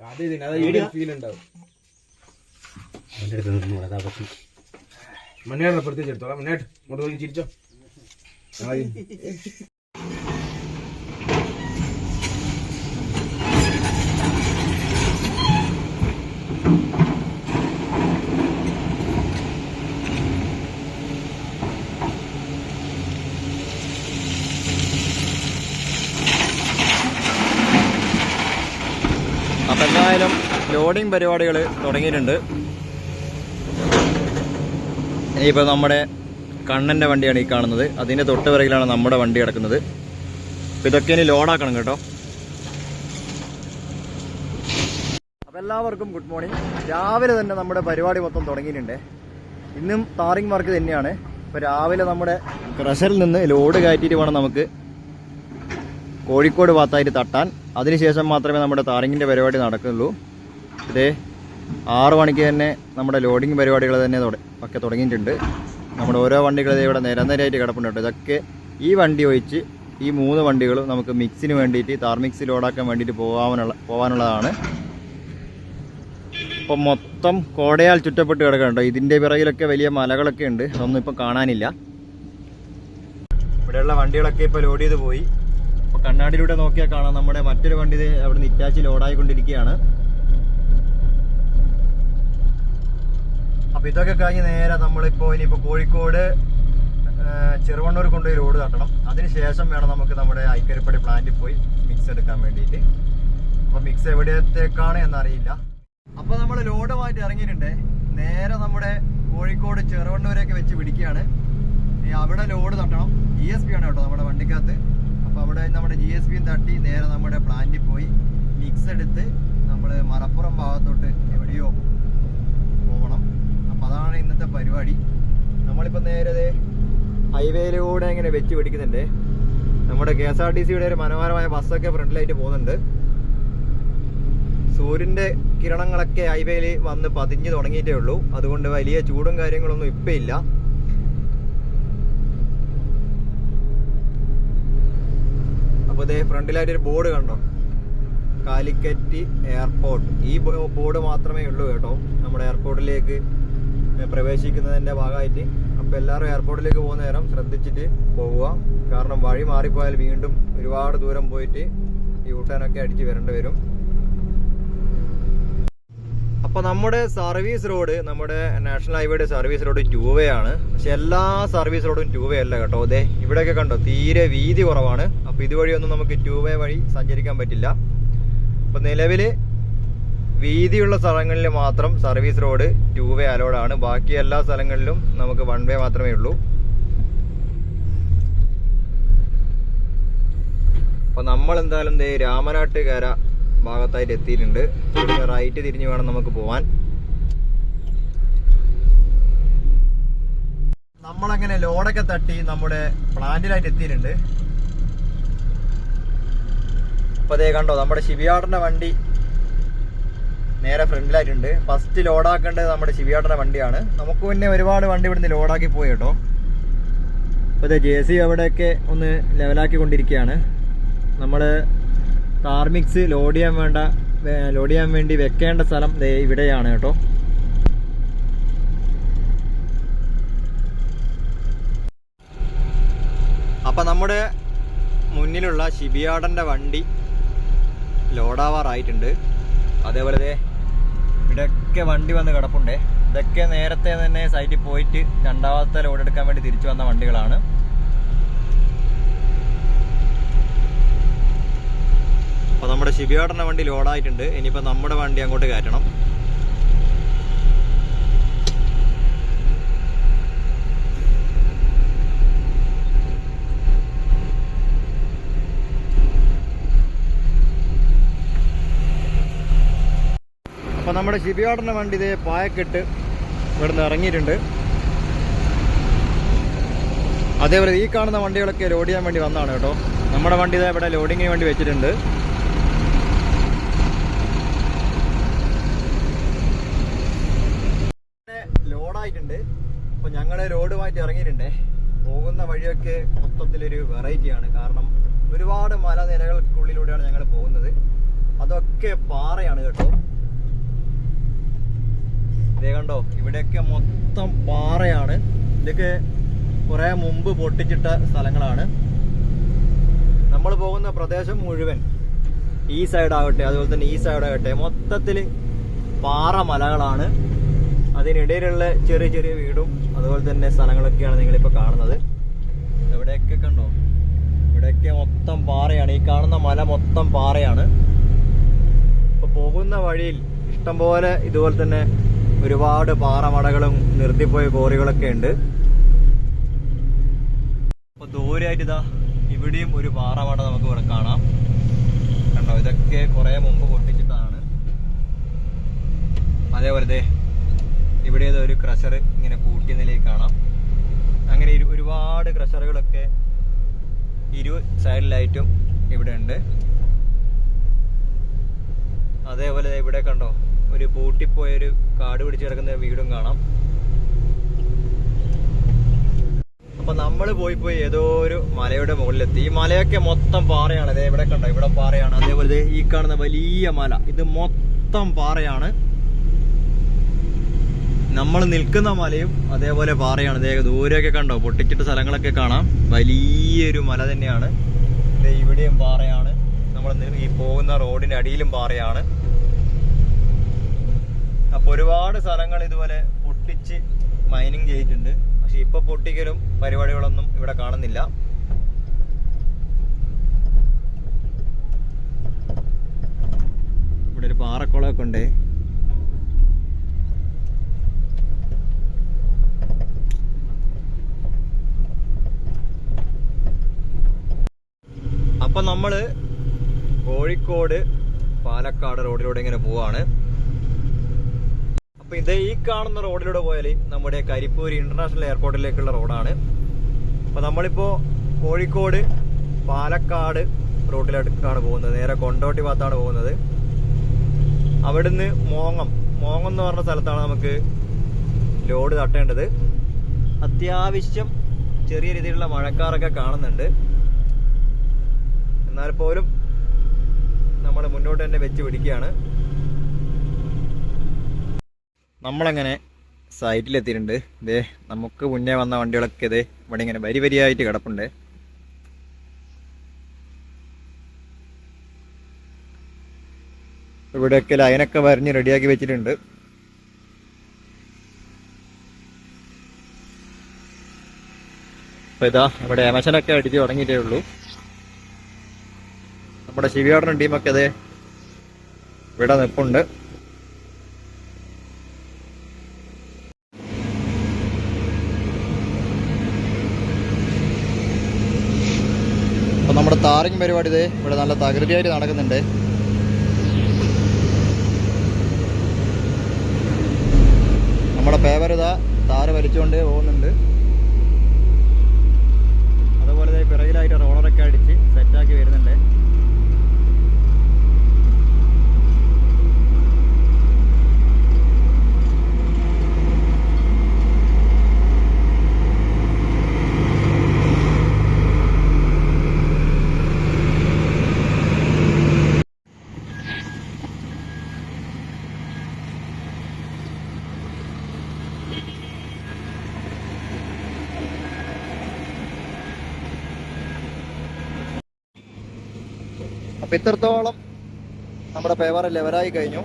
കഥ? ഇതിന് അതാ ഫീൽ ഉണ്ടാവും. മണിയാണ് പ്രത്യേകിച്ച് എടുത്തോളാം. മുന്നേട്ട് ഇങ്ങോട്ട് പോയി ചിരിച്ചോ. അപ്പം എന്തായാലും ലോഡിംഗ് പരിപാടികൾ തുടങ്ങിയിട്ടുണ്ട്. ഇനിയിപ്പോൾ നമ്മുടെ കണ്ണന്റെ വണ്ടിയാണ് ഈ കാണുന്നത്. അതിന്റെ തൊട്ട് പിറകിലാണ് നമ്മുടെ വണ്ടി കിടക്കുന്നത്. ഇതൊക്കെ ഇനി ലോഡാക്കണം കേട്ടോ. അപ്പോൾ എല്ലാവർക്കും ഗുഡ് മോർണിംഗ് രാവിലെ തന്നെ നമ്മുടെ പരിപാടി മൊത്തം തുടങ്ങിയിട്ടുണ്ട്. ഇന്നും താറിങ് മാർക്ക് തന്നെയാണ്. ഇപ്പോൾ രാവിലെ നമ്മുടെ ക്രഷറിൽ നിന്ന് ലോഡ് കയറ്റിയിട്ട് വേണം നമുക്ക് കോഴിക്കോട് ഭാഗത്തായിട്ട് തട്ടാൻ. അതിനുശേഷം മാത്രമേ നമ്മുടെ താറിങ്ങിന്റെ പരിപാടി നടക്കുള്ളൂ ഇതേ ആറു മണിക്ക് തന്നെ നമ്മുടെ ലോഡിങ് പരിപാടികൾ തന്നെ ഒക്കെ തുടങ്ങിയിട്ടുണ്ട്. നമ്മുടെ ഓരോ വണ്ടികളും ഇവിടെ നിരന്തരമായിട്ട് കിടപ്പുണ്ട് ഇതൊക്കെ ഈ വണ്ടി ഒഴിച്ച് ഈ മൂന്ന് വണ്ടികളും നമുക്ക് മിക്സിന് വേണ്ടിയിട്ട് താർ മിക്സ് ലോഡാക്കാൻ വേണ്ടിയിട്ട് പോകാനുള്ള പോകാനുള്ളതാണ്. ഇപ്പം മൊത്തം കോടയാൽ ചുറ്റപ്പെട്ട് കിടക്കുന്നുണ്ടോ ഇതിന്റെ പിറകിലൊക്കെ വലിയ മലകളൊക്കെ ഉണ്ട്. അതൊന്നും ഇപ്പം കാണാനില്ല. ഇവിടെയുള്ള വണ്ടികളൊക്കെ ഇപ്പോൾ ലോഡ് ചെയ്ത് പോയി. കണ്ണാടിയിലൂടെ നോക്കിയാൽ കാണാം. നമ്മുടെ മറ്റൊരു വണ്ടി അവിടെ നിന്ന് ഇറ്റാച്ചി ലോഡായിക്കൊണ്ടിരിക്കുകയാണ്. അപ്പൊ ഇതൊക്കെ കഴിഞ്ഞ് നേരെ നമ്മളിപ്പോ ഇനിയിപ്പോ കോഴിക്കോട് ചെറുവണ്ണൂർ കൊണ്ടുപോയി റോഡ് തട്ടണം. അതിനുശേഷം വേണം നമുക്ക് നമ്മുടെ ഐക്കരിപ്പടി പ്ലാന്റിൽ പോയി മിക്സ് എടുക്കാൻ വേണ്ടിയിട്ട്. അപ്പൊ മിക്സ് എവിടത്തേക്കാണ് എന്നറിയില്ല. അപ്പൊ നമ്മൾ ലോഡുമായിട്ട് ഇറങ്ങിയിട്ടുണ്ട്. നേരെ നമ്മുടെ കോഴിക്കോട് ചെറുവണ്ണൂരൊക്കെ വെച്ച് പിടിക്കുകയാണ്. അവിടെ ലോഡ് തട്ടണം. ഇ എസ് പി ആണ് കേട്ടോ നമ്മുടെ വണ്ടിക്കകത്ത്. അപ്പോൾ അവിടെ നമ്മുടെ ജി എസ് ബിയും തട്ടി നേരെ നമ്മുടെ പ്ലാന്റിൽ പോയി മിക്സ് എടുത്ത് നമ്മൾ മലപ്പുറം ഭാഗത്തോട്ട് എവിടെയോ പോകണം അപ്പോൾ അതാണ് ഇന്നത്തെ പരിപാടി. നമ്മളിപ്പോൾ നേരെ ഹൈവേയിലൂടെ ഇങ്ങനെ വെച്ച് പിടിക്കുന്നുണ്ട്. നമ്മുടെ കെ എസ് ആർ ടി സിയുടെ ഒരു മനോഹരമായ ബസ്സൊക്കെ ഫ്രണ്ടിലായിട്ട് പോകുന്നുണ്ട്. സൂര്യന്റെ കിരണങ്ങളൊക്കെ ഹൈവേയിൽ വന്ന് പതിഞ്ഞു തുടങ്ങിയിട്ടേ ഉള്ളൂ. അതുകൊണ്ട് വലിയ ചൂടും കാര്യങ്ങളൊന്നും ഇപ്പം ഇല്ല. അപ്പോൾ ഇതേ ഫ്രണ്ടിലായിട്ട് ഒരു ബോർഡ് കണ്ടോ? കാലിക്കറ്റ് എയർപോർട്ട്. ഈ ബോർഡ് മാത്രമേ ഉള്ളൂ കേട്ടോ. നമ്മുടെ എയർപോർട്ടിലേക്ക് പ്രവേശിക്കുന്നതിന്റെ ഭാഗമായിട്ട്. അപ്പോൾ എല്ലാവരും എയർപോർട്ടിലേക്ക് പോകുന്ന നേരം ശ്രദ്ധിച്ചിട്ട് പോവുക. കാരണം വഴി മാറിപ്പോയാൽ വീണ്ടും ഒരുപാട് ദൂരം പോയിട്ട് യൂട്ടേണൊക്കെ അടിച്ച് വരേണ്ടി വരും. അപ്പോൾ നമ്മുടെ സർവീസ് റോഡ് നമ്മുടെ നാഷണൽ ഹൈവേയുടെ സർവീസ് റോഡ് ടൂ ആണ് പക്ഷെ എല്ലാ സർവീസ് റോഡും ടൂ അല്ല കേട്ടോ. അതെ ഇവിടെയൊക്കെ കണ്ടോ തീരെ വീതി കുറവാണ്. അപ്പോൾ ഇതുവഴിയൊന്നും നമുക്ക് ടൂ വേ വഴി സഞ്ചരിക്കാൻ പറ്റില്ല. അപ്പോൾ നിലവിൽ വീതിയുള്ള സ്ഥലങ്ങളിൽ മാത്രം സർവീസ് റോഡ് ടൂ വേ അലോഡാണ് ബാക്കി എല്ലാ സ്ഥലങ്ങളിലും നമുക്ക് വൺ വേ മാത്രമേ ഉള്ളൂ. അപ്പോൾ നമ്മൾ എന്തായാലും ദേ രാമനാട്ടുകര ഭാഗത്തായിട്ട് എത്തിയിട്ടുണ്ട് റൈറ്റ് തിരിഞ്ഞ് വേണം നമുക്ക് പോവാൻ. നമ്മളങ്ങനെ ലോഡൊക്കെ തട്ടി നമ്മുടെ പ്ലാന്റിലായിട്ട് എത്തിയിട്ടുണ്ട്. അപ്പൊ അതേ കണ്ടോ നമ്മുടെ ശിവിയാടന്റെ വണ്ടി നേരെ ഫ്രണ്ടിലായിട്ടുണ്ട്. ഫസ്റ്റ് ലോഡാക്കേണ്ടത് നമ്മുടെ ശിവിയാടന്റെ വണ്ടിയാണ്. നമുക്ക് പിന്നെ ഒരുപാട് വണ്ടി ഇവിടുന്ന് ലോഡാക്കി പോയി കേട്ടോ. അപ്പൊ ഇതേ ജെ സി അവിടെയൊക്കെ ഒന്ന് ലെവലാക്കി കൊണ്ടിരിക്കുകയാണ് നമ്മൾ കാർമിക്സ് ലോഡ് ചെയ്യാൻ വേണ്ട ലോഡ് ചെയ്യാൻ വേണ്ടി വെക്കേണ്ട സ്ഥലം ഇവിടെയാണ് കേട്ടോ. അപ്പം നമ്മുടെ മുന്നിലുള്ള ശിബിയാടന്റെ വണ്ടി ലോഡാവാറായിട്ടുണ്ട്. അതേപോലെ ഇവിടെയൊക്കെ വണ്ടി വന്ന് കിടപ്പുണ്ടേ. ഇതൊക്കെ നേരത്തെ തന്നെ സൈറ്റിൽ പോയിട്ട് രണ്ടാമത്തെ ലോഡ് എടുക്കാൻ വേണ്ടി തിരിച്ചു വന്ന വണ്ടികളാണ്. അപ്പോൾ നമ്മുടെ ശിബിയോടന്റെ വണ്ടി ലോഡായിട്ടുണ്ട്. ഇനിയിപ്പോൾ നമ്മുടെ വണ്ടി അങ്ങോട്ട് കയറ്റണം. അപ്പോൾ നമ്മുടെ ശിബിയോടന്റെ വണ്ടി ഇതേ പായക്കെട്ട് ഇവിടുന്ന് ഇറങ്ങിയിട്ടുണ്ട്. അതേപോലെ ഈ കാണുന്ന വണ്ടികളൊക്കെ ലോഡ് ചെയ്യാൻ വേണ്ടി വന്നതാണ് കേട്ടോ. നമ്മുടെ വണ്ടി ഇതാ ഇവിടെ ലോഡിങ്ങിന് വേണ്ടി വെച്ചിട്ടുണ്ട് ലോഡായിട്ടുണ്ട് അപ്പൊ ഞങ്ങൾ ലോഡുമായിട്ട് ഇറങ്ങിയിട്ടുണ്ട് പോകുന്ന വഴിയൊക്കെ മൊത്തത്തിലൊരു വെറൈറ്റിയാണ്. കാരണം ഒരുപാട് മലനിരകൾക്കുള്ളിലൂടെയാണ് ഞങ്ങൾ പോകുന്നത്. അതൊക്കെ പാറയാണ് കേട്ടോ. ഇതേ കണ്ടോ ഇവിടെയൊക്കെ മൊത്തം പാറയാണ്. ഇതൊക്കെ കുറെ മുമ്പ് പൊട്ടിച്ചിട്ട സ്ഥലങ്ങളാണ്. നമ്മൾ പോകുന്ന പ്രദേശം മുഴുവൻ ഈ സൈഡ് ആകട്ടെ അതുപോലെ തന്നെ ഈ സൈഡ് ആകട്ടെ മൊത്തത്തിൽ പാറ മലകളാണ്. അതിനിടയിലുള്ള ചെറിയ ചെറിയ വീടും അതുപോലെ തന്നെ സ്ഥലങ്ങളൊക്കെയാണ് നിങ്ങളിപ്പോൾ കാണുന്നത്. ഇവിടെയൊക്കെ കണ്ടോ? ഇവിടെയൊക്കെ മൊത്തം പാറയാണ്. ഈ കാണുന്ന മല മൊത്തം പാറയാണ്. ഇപ്പൊ പോകുന്ന വഴിയിൽ ഇഷ്ടംപോലെ ഇതുപോലെ തന്നെ ഒരുപാട് പാറമടകളും നിർത്തിപ്പോയ കോറികളൊക്കെ ഉണ്ട്. അപ്പൊ ദൂരെയായിട്ട് ഇതാ ഇവിടെയും ഒരു പാറമട നമുക്ക് ഇവിടെ കാണാം. കണ്ടോ? ഇതൊക്കെ കുറെ മുമ്പ് പൊട്ടിച്ചിട്ടാണ് അതേപോലെ ഇവിടെ ഒരു ക്രഷർ ഇങ്ങനെ കൂട്ടിയ നിലയിൽ കാണാം. അങ്ങനെ ഒരുപാട് ക്രഷറുകളൊക്കെ ഇരു സൈഡിലായിട്ടും ഇവിടെ ഉണ്ട് അതേപോലെ ഇവിടെ കണ്ടോ ഒരു പൂട്ടിപ്പോയൊരു കാട് പിടിച്ച് കിടക്കുന്ന വീടും കാണാം. അപ്പൊ നമ്മൾ പോയി പോയി ഏതോ ഒരു മലയുടെ മുകളിലെത്തി. ഈ മലയൊക്കെ മൊത്തം പാറയാണ്. ദേ ഇവിടെ കണ്ടോ ഇവിടെ പാറയാണ്. അതേപോലെ ഈ കാണുന്ന വലിയ മല. ഇത് മൊത്തം പാറയാണ്. നമ്മൾ നിൽക്കുന്ന മലയും അതേപോലെ പാറയാണ്. ദേ ദൂരെയൊക്കെ കണ്ടോ? പൊട്ടിച്ചിട്ട് സ്ഥലങ്ങളൊക്കെ കാണാം. വലിയൊരു മല തന്നെയാണ്. ഇവിടെയും പാറയാണ്. നമ്മൾ ഈ പോകുന്ന റോഡിന്റെ അടിയിലും പാറയാണ്. അപ്പൊ ഒരുപാട് സ്ഥലങ്ങൾ ഇതുപോലെ പൊട്ടിച്ച് മൈനിങ് ചെയ്തിട്ടുണ്ട്. പക്ഷെ ഇപ്പൊ പൊട്ടിക്കലും പരിപാടികളൊന്നും ഇവിടെ കാണുന്നില്ല. ഇവിടെ ഒരു പാറക്കുളമൊക്കെ ഉണ്ട്. അപ്പൊ നമ്മൾ കോഴിക്കോട് പാലക്കാട് റോഡിലൂടെ ഇങ്ങനെ പോവാണ്. അപ്പം ഇത് ഈ കാണുന്ന റോഡിലൂടെ പോയാൽ നമ്മുടെ കരിപ്പൂർ ഇന്റർനാഷണൽ എയർപോർട്ടിലേക്കുള്ള റോഡാണ്. അപ്പം നമ്മളിപ്പോൾ കോഴിക്കോട് പാലക്കാട് റോഡിലടുക്കാണ് പോകുന്നത്. നേരെ കൊണ്ടോട്ടി ഭാഗത്താണ് പോകുന്നത്. അവിടുന്ന് മോങ്ങം. മോങ്ങം എന്ന് പറഞ്ഞ സ്ഥലത്താണ് നമുക്ക് ലോഡ് തട്ടേണ്ടത്. അത്യാവശ്യം ചെറിയ രീതിയിലുള്ള മഴക്കാറൊക്കെ കാണുന്നുണ്ട്. എന്നാൽ പോലും നമ്മൾ മുന്നോട്ട് തന്നെ വെച്ച് പിടിക്കുകയാണ്. നമ്മളങ്ങനെ സൈറ്റിലെത്തിയിട്ടുണ്ട്. ഇതേ നമുക്ക് മുന്നേ വന്ന വണ്ടികളൊക്കെ ഇതേ ഇവിടെ ഇങ്ങനെ വരി വരിയായിട്ട് കിടപ്പുണ്ട്. ഇവിടെയൊക്കെ ലൈനൊക്കെ വരഞ്ഞ് റെഡിയാക്കി വെച്ചിട്ടുണ്ട്. അപ്പൊ ഇതാ ഇവിടെ എമശനൊക്കെ അടിച്ച് തുടങ്ങിയിട്ടേ ഉള്ളൂ. നമ്മുടെ ശിവിയാടൻ ടീമൊക്കെ അതെ ഇവിടെ നിൽപ്പുണ്ട്. നമ്മുടെ താറിങ് പരിപാടി ഇതേ ഇവിടെ നല്ല തകൃതിയായിട്ട് നടക്കുന്നുണ്ട്. നമ്മുടെ ഇതാ താറ് വലിച്ചുകൊണ്ട് പോകുന്നുണ്ട് അതുപോലെ ദേ പിറകിലായിട്ട് റോളറൊക്കെ അടിച്ച് സെറ്റാക്കി വരുന്നുണ്ട് അപ്പൊ ഇത്രത്തോളം നമ്മുടെ പേപ്പർ ലെവലായി കഴിഞ്ഞു.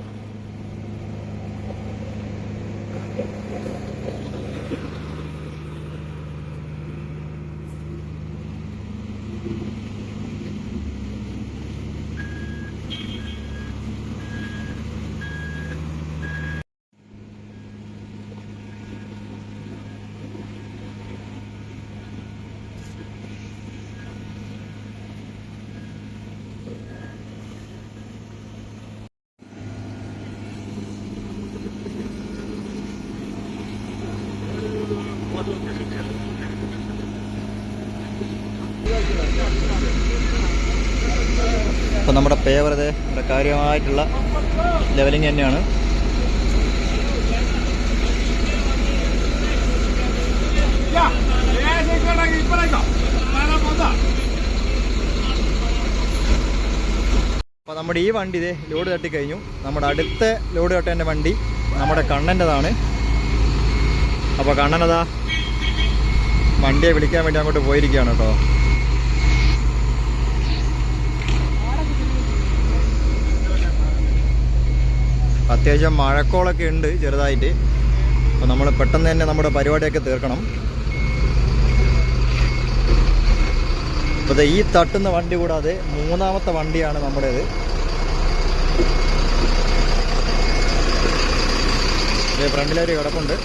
ഇവിടെ കാര്യമായിട്ടുള്ള ലെവലിംഗ് തന്നെയാണ്. അപ്പോൾ നമ്മുടെ ഈ വണ്ടി ഇതേ ലോഡ് തട്ടി കഴിഞ്ഞു നമ്മുടെ അടുത്ത ലോഡ് തട്ടേന്റെ വണ്ടി നമ്മുടെ കണ്ണന്റെതാണ്. അപ്പോൾ കണ്ണനതാ വണ്ടിയെ വിളിക്കാൻ വേണ്ടി അങ്ങോട്ട് പോയിരിക്കുകയാണ് കേട്ടോ. അത്യാവശ്യം മഴക്കോളൊക്കെ ഉണ്ട് ചെറുതായിട്ട്. അപ്പോൾ നമ്മൾ പെട്ടെന്ന് തന്നെ നമ്മുടെ പരിപാടിയൊക്കെ തീർക്കണം. അപ്പോൾ ഈ തട്ടുന്ന വണ്ടി കൂടാതെ മൂന്നാമത്തെ വണ്ടിയാണ് നമ്മുടേത്. ഫ്രണ്ടിലൊരു കിടപ്പുണ്ട്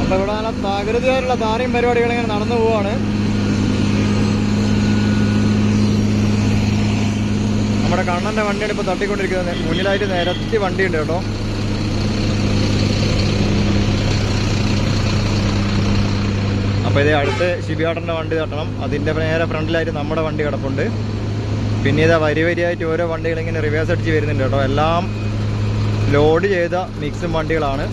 അപ്പോൾ ഇവിടെ നല്ല തകൃതിയായിട്ടുള്ള താരയും പരിപാടികൾ ഇങ്ങനെ നടന്നു പോവാണ്. നമ്മുടെ കണ്ണന്റെ വണ്ടിയാണ് ഇപ്പോൾ തട്ടിക്കൊണ്ടിരിക്കുന്നത്. മുന്നിലായിട്ട് നിരത്തി വണ്ടിയുണ്ട് കേട്ടോ. അപ്പോൾ ഇതേ അടുത്ത് ശിബിയാട്ടന്റെ വണ്ടി തട്ടണം. അതിന്റെ നേരെ ഫ്രണ്ടിലായിട്ട് നമ്മുടെ വണ്ടി കിടപ്പുണ്ട്. പിന്നെ ഇതാ വരി വരിയായിട്ട് ഓരോ വണ്ടികൾ ഇങ്ങനെ റിവേഴ്സ് അടിച്ച് വരുന്നുണ്ട് കേട്ടോ. എല്ലാം ലോഡ് ചെയ്ത മിക്സും വണ്ടികളാണ്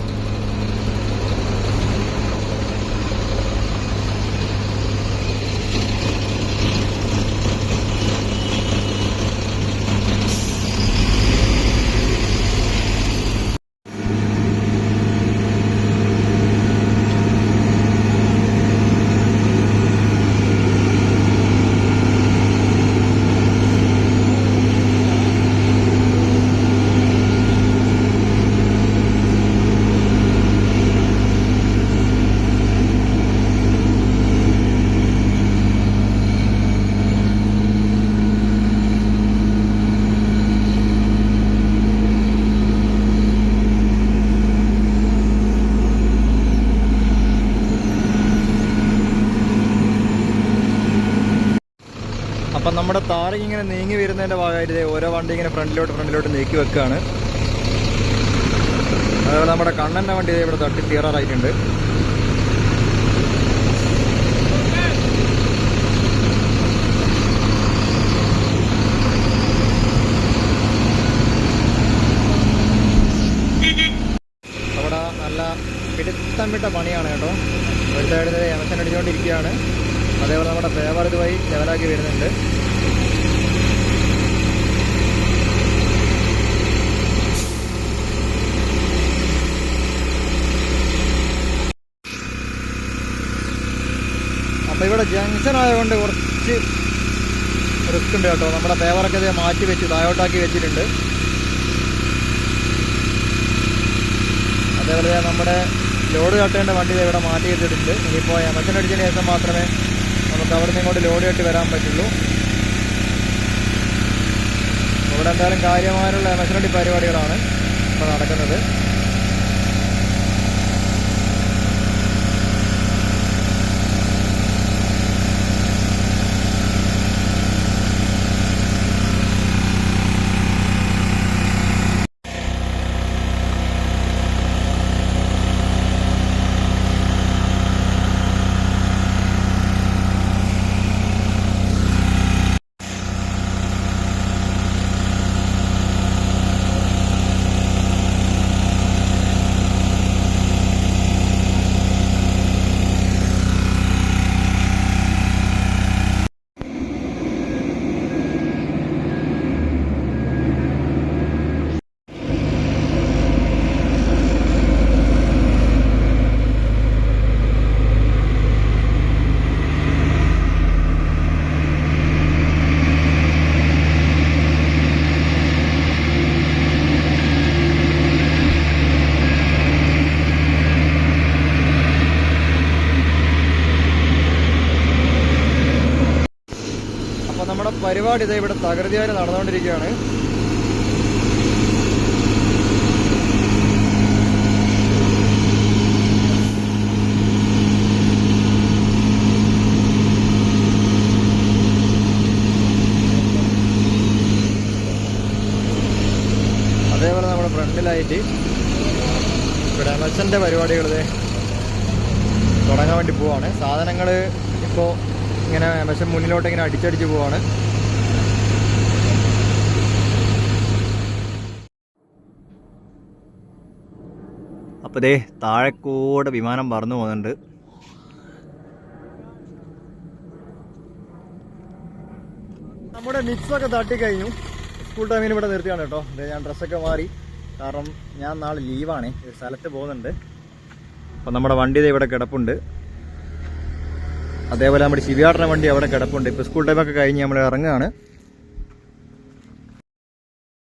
അപ്പം നമ്മുടെ താരക്ക് ഇങ്ങനെ നീങ്ങി വരുന്നതിന്റെ ഭാഗമായിട്ട് ഓരോ വണ്ടി ഇങ്ങനെ ഫ്രണ്ടിലോട്ട് ഫ്രണ്ടിലോട്ട് നീക്കി വെക്കുകയാണ്. അതുപോലെ നമ്മുടെ കണ്ണന്റെ വണ്ടി ഇവിടെ തട്ടി തീറാറായിട്ടുണ്ട് അവിടെ നല്ല പിടുത്തം വിട്ട പണിയാണ് കേട്ടോ. ഒരു സൈഡിൽ എമസൻ അടിച്ചുകൊണ്ടിരിക്കുകയാണ്. അതേപോലെ നമ്മുടെ പേവർ ഇതുവഴി ലെവലാക്കി വരുന്നുണ്ട്. അപ്പോൾ ഇവിടെ ജംഗ്ഷൻ ആയതുകൊണ്ട് കുറച്ച് റിസ്ക് ഉണ്ട് കേട്ടോ. നമ്മുടെ പേപ്പറൊക്കെ ഇത് മാറ്റി വെച്ച് താഴോട്ടാക്കി വെച്ചിട്ടുണ്ട്. അതേപോലെ നമ്മുടെ ലോഡ് കട്ടേണ്ട വണ്ടി ഇവിടെ മാറ്റി വെച്ചിട്ടുണ്ട്. ഇനിയിപ്പോൾ എമർജൻ അടിച്ചതിന് ശേഷം മാത്രമേ നമുക്ക് അവിടെ നിന്ന് ഇങ്ങോട്ട് ലോഡ് കെട്ടി വരാൻ പറ്റുള്ളൂ. ഇവിടെ എന്തായാലും കാര്യമായുള്ള എമർജൻ അടി പരിപാടികളാണ് ഇപ്പോൾ നടക്കുന്നത്. ഒരുപാട് ഇതേ ഇവിടെ തകൃതിയായി നടന്നുകൊണ്ടിരിക്കുകയാണ്. അതേപോലെ നമ്മുടെ ഫ്രണ്ടിലായിട്ട് ഇവിടെ എമൽസന്റെ പരിപാടികൾ തുടങ്ങാൻ വേണ്ടി പോവാണ്. സാധനങ്ങൾ ഇപ്പോൾ ഇങ്ങനെ മെഷ മുന്നിലോട്ട് ഇങ്ങനെ അടിച്ചടിച്ച് പോവാണ്. അപ്പോൾ ദേ താഴെക്കൂടെ വിമാനം പറന്നു പോകുന്നുണ്ട്. നമ്മുടെ മിക്സൊക്കെ തട്ടിക്കഴിഞ്ഞു. സ്കൂൾ ടൈമിന് ഇവിടെ നിർത്തിയാണ് കേട്ടോ. ഞാൻ ഡ്രസ്സൊക്കെ മാറി. കാരണം ഞാൻ നാളെ ലീവാണ് സ്ഥലത്ത് പോകുന്നുണ്ട്. അപ്പം നമ്മുടെ വണ്ടി ഇവിടെ കിടപ്പുണ്ട്. അതേപോലെ നമ്മുടെ ശിവയാട്ടന വണ്ടി അവിടെ കിടപ്പുണ്ട്. ഇപ്പോൾ സ്കൂൾ ടൈമൊക്കെ കഴിഞ്ഞ് നമ്മൾ ഇറങ്ങുകയാണ്.